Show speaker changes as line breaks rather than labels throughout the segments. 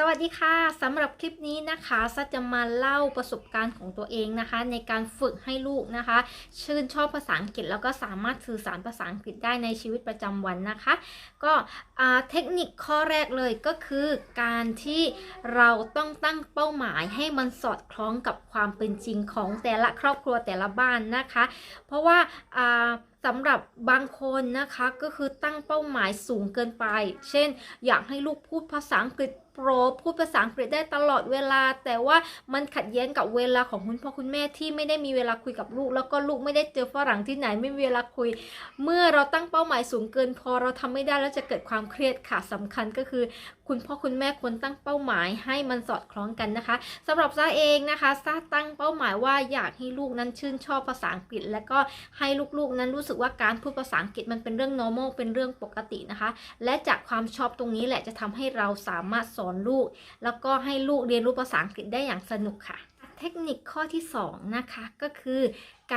สวัสดีค่ะสำหรับคลิปนี้นะคะซัจะมาเล่าประสบการณ์ของตัวเองนะคะ ในการฝึกให้ลูกนะคะ ชื่นชอบภาษาอังกฤษแล้วก็สามารถสื่อสารภาษาอังกฤษได้ในชีวิตประจำวันนะคะ ก็เทคนิคข้อแรกเลยก็คือการที่เราต้องตั้งเป้าหมายให้มันสอดคล้องกับความเป็นจริงของแต่ละครอบครัวแต่ละบ้านนะคะ เพราะว่าสำหรับบางคนนะคะก็คือตั้งเป้าหมายสูงเกินไป เช่น อยากให้ลูกพูดภาษาอังกฤษโปรพูดภาษาอังกฤษได้ตลอดเวลา แต่ว่ามันขัดแย้งกับเวลาของคุณพ่อคุณแม่ที่ไม่ได้มีเวลาคุยกับลูก แล้วก็ลูกไม่ได้เจอฝรั่งที่ไหนไม่มีเวลาคุย เมื่อเราตั้งเป้าหมายสูงเกิน พอเราทำไม่ได้แล้วจะเกิดความเครียดค่ะสำคัญก็คือ คุณพ่อคุณแม่ควรตั้งเป้าหมายให้มันสอดคล้องกันนะคะสำหรับซาเองนะคะซาตั้งเป้าหมายว่าอยากให้ลูกนั้นชื่นชอบภาษาอังกฤษ และก็ให้ลูกๆนั้นรู้สึกว่าการพูดภาษาอังกฤษมันเป็นเรื่อง normal เป็นเรื่องปกตินะคะ และจากความชอบตรงนี้แหละจะทำให้เราสามารถสอนลูก แล้วก็ให้ลูกเรียนรู้ภาษาอังกฤษได้อย่างสนุกค่ะเทคนิคข้อที่สองนะคะ ก็คือ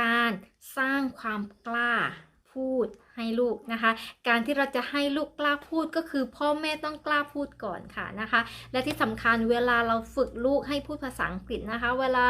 การสร้างความกล้าพูดให้ลูกนะคะ การที่เราจะให้ลูกกล้าพูดก็คือพ่อแม่ต้องกล้าพูดก่อนค่ะนะคะ และที่สำคัญเวลาเราฝึกลูกให้พูดภาษาอังกฤษนะคะ เวลา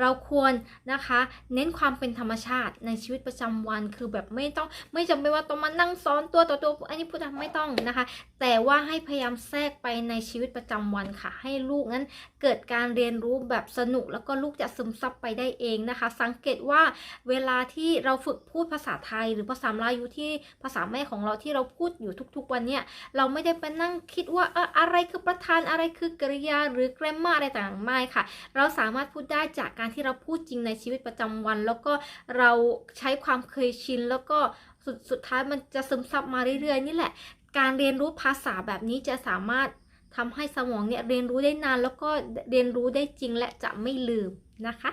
เราควรนะคะ เน้นความเป็นธรรมชาติในชีวิตประจำวันคือแบบไม่ต้องไม่จำเป็นว่าต้องมานั่งสอนตัวต่อตัวอันนี้พูดไม่ต้องนะคะ แต่ว่าให้พยายามแทรกไปในชีวิตประจำวันค่ะ ให้ลูกนั้นเกิดการเรียนรู้แบบสนุกแล้วก็ลูกจะซึมซับไปได้เองนะคะ สังเกตว่าเวลาที่เราฝึกพูดภาษาไทย หรือภาษาลายูที่ภาษาแม่ของเราที่เราพูดอยู่ทุกๆวันเนี่ยเราไม่ได้ไปนั่งคิดว่าเอออะไรคือประธานอะไรคือกริยาหรือ grammar อะไรต่างๆไม่ค่ะ เราสามารถพูดได้จากการที่เราพูดจริงในชีวิตประจำวัน แล้วก็เราใช้ความเคยชินแล้วก็สุดสุดท้ายมันจะซึมซับมาเรื่อยๆ นี่แหละ การเรียนรู้ภาษาแบบนี้จะสามารถทำให้สมองเนี่ยเรียนรู้ได้นานแล้วก็เรียนรู้ได้จริงและจะไม่ลืมนะคะ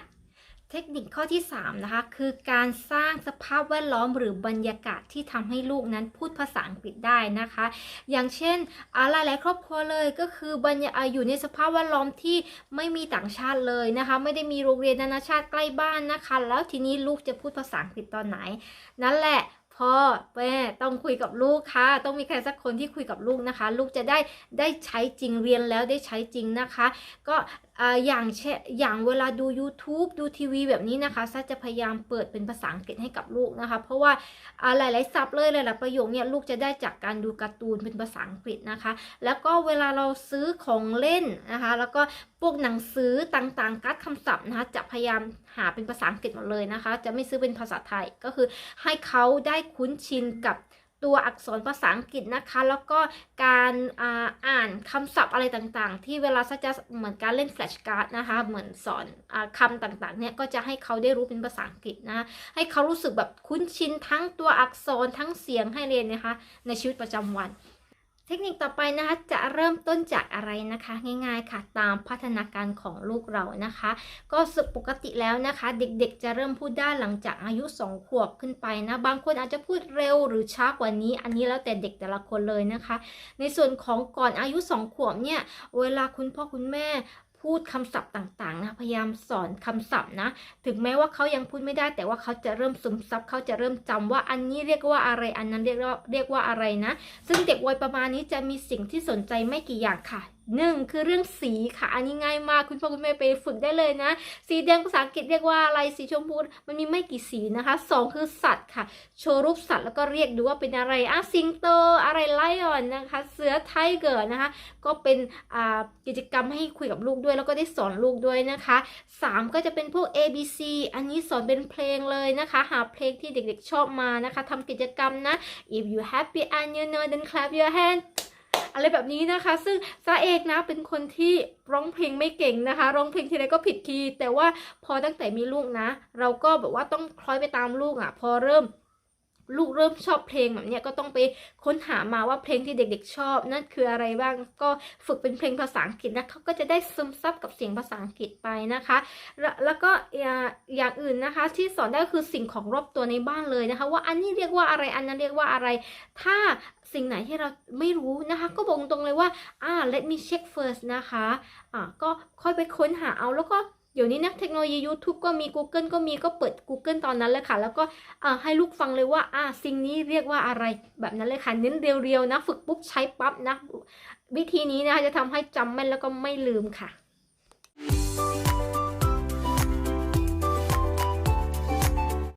เทคนิคข้อที่ 3 นะคะ คือการสร้างสภาพแวดล้อมหรือบรรยากาศที่ทำให้ลูกนั้นพูดภาษาอังกฤษได้นะคะ อย่างเช่นอะไรหลายครอบครัวเลยก็คือบรรยาอยู่ในสภาพแวดล้อมที่ไม่มีต่างชาติเลยนะคะ ไม่ได้มีโรงเรียนนานาชาติใกล้บ้านนะคะ แล้วทีนี้ลูกจะพูดภาษาอังกฤษตอนไหน นั่นแหละพ่อแม่ต้องคุยกับลูกค่ะ ต้องมีใครสักคนที่คุยกับลูกนะคะ ลูกจะได้ได้ใช้จริงเรียนแล้วได้ใช้จริงนะคะ ก็อย่างเช่นอย่างเวลาดู YouTube ดูทีวีแบบนี้นะคะซาจะพยายามเปิดเป็นภาษาอังกฤษให้กับลูกนะคะ เพราะว่าหลายๆศัพท์เลยหลายๆประโยคเนี่ยลูกจะได้จากการดูการ์ตูนเป็นภาษาอังกฤษนะคะ แล้วก็เวลาเราซื้อของเล่นนะคะ แล้วก็พวกหนังสือต่างๆการ์ดคำศัพท์นะคะจะพยายามหาเป็นภาษาอังกฤษหมดเลยนะคะ จะไม่ซื้อเป็นภาษาไทยก็คือให้เขาได้คุ้นชินกับ ตัวอักษรภาษาอังกฤษนะคะ แล้วก็การอาอ่านคำศัพท์อะไรต่างๆ ที่เวลาซะจะเหมือนการเล่นแฟลชการ์ดนะคะ เหมือนสอนอคำต่างๆ เนี่ยก็จะให้เขาได้รู้เป็นภาษาอังกฤษนะ ให้เขารู้สึกแบบคุ้นชินทั้งตัวอักษรทั้งเสียงให้เรียนนะคะ ในชีวิตประจำวัน ทคนิคต่อไปนะคะจะเริ่มต้นจากอะไรนะคะ ง่ายๆค่ะ ตามพัฒนาการของลูกเรานะคะ ก็สุปกติแล้วนะคะ เด็กๆ จะเริ่มพูดได้หลังจากอายุ 2 ขวบขึ้นไปนะบางคนอาจจะพูดเร็วหรือช้ากว่านี้ อันนี้แล้วแต่เด็กแต่ละคนเลยนะคะ ในส่วนของก่อนอายุ 2 ขวบเนี่ยเวลาคุณพ่อคุณแม่ พูดคำศัพท์ต่างๆนะพยายามสอนคำศัพท์นะ ถึงแม้ว่าเขายังพูดไม่ได้ แต่ว่าเขาจะเริ่มซึมซับเขาจะเริ่มจำว่าอันนี้เรียกว่าอะไรอันนั้นเรียกว่าเรียกว่าอะไรนะ ซึ่งเด็กวัยประมาณนี้จะมีสิ่งที่สนใจไม่กี่อย่างค่ะหนึ่งคือเรื่องสีค่ะ อันนี้ง่ายมากคุณพ่อคุณแม่ไปฝึกได้เลยนะ สีแดงภาษาอังกฤษเรียกว่าอะไรสีชมพูมันมีไม่กี่สีนะคะสองคือสัตว์ค่ะ โชว์รูปสัตว์แล้วก็เรียกดูว่าเป็นอะไรอะสิงโตอะไรไลออนนะคะ เสือไทเกอร์นะคะ ก็เป็นอ่ากิจกรรมให้คุยกับลูกด้วย แล้วก็ได้สอนลูกด้วยนะคะสามก็จะเป็นพวก A B C อันนี้สอนเป็นเพลงเลยนะคะ หาเพลงที่เด็กๆชอบมานะคะทำกิจกรรมนะ if you happy and you know then clap your hand อะไรแบบนี้นะคะ ซึ่งซาเอกนะเป็นคนที่ร้องเพลงไม่เก่งนะคะ ร้องเพลงทีไรก็ผิดคีย์แต่ว่าพอตั้งแต่มีลูกนะ เราก็แบบว่าต้องคล้อยไปตามลูกอะ่ะ พอเริ่ม ลูกเริ่มชอบเพลงแบบเนี้ยก็ต้องไปค้นหามาว่าเพลงที่เด็กๆชอบ นั่นคืออะไรบ้างก็ฝึกเป็นเพลงภาษาอังกฤษนะเขาก็จะได้ซึมซับกับเสียงภาษาอังกฤษไปนะคะ แล้วก็อย่างอื่นนะคะที่สอนได้ก็คือสิ่งของรอบตัวในบ้านเลยนะคะ ว่าอันนี้เรียกว่าอะไรอันนั้นเรียกว่าอะไร ถ้าสิ่งไหนที่เราไม่รู้นะคะ ก็บอกตรงเลยว่าอ่า let me check first นะคะอ่าก็ค่อยไปค้นหาเอาแล้วก็ เดี๋ยวนี้นักเทคโนโลยี YouTube ก็มี Google ก็มีก็เปิด Google ตอนนั้นเลยค่ะ แล้วก็ให้ลูกฟังเลยว่าอ่าสิ่งนี้เรียกว่าอะไรแบบนั้นเลยค่ะ เน้นเรียวๆนะ ฝึกปุ๊บใช้ปั๊บนะ วิธีนี้นะคะจะทำให้จำแม่นแล้วก็ไม่ลืมค่ะ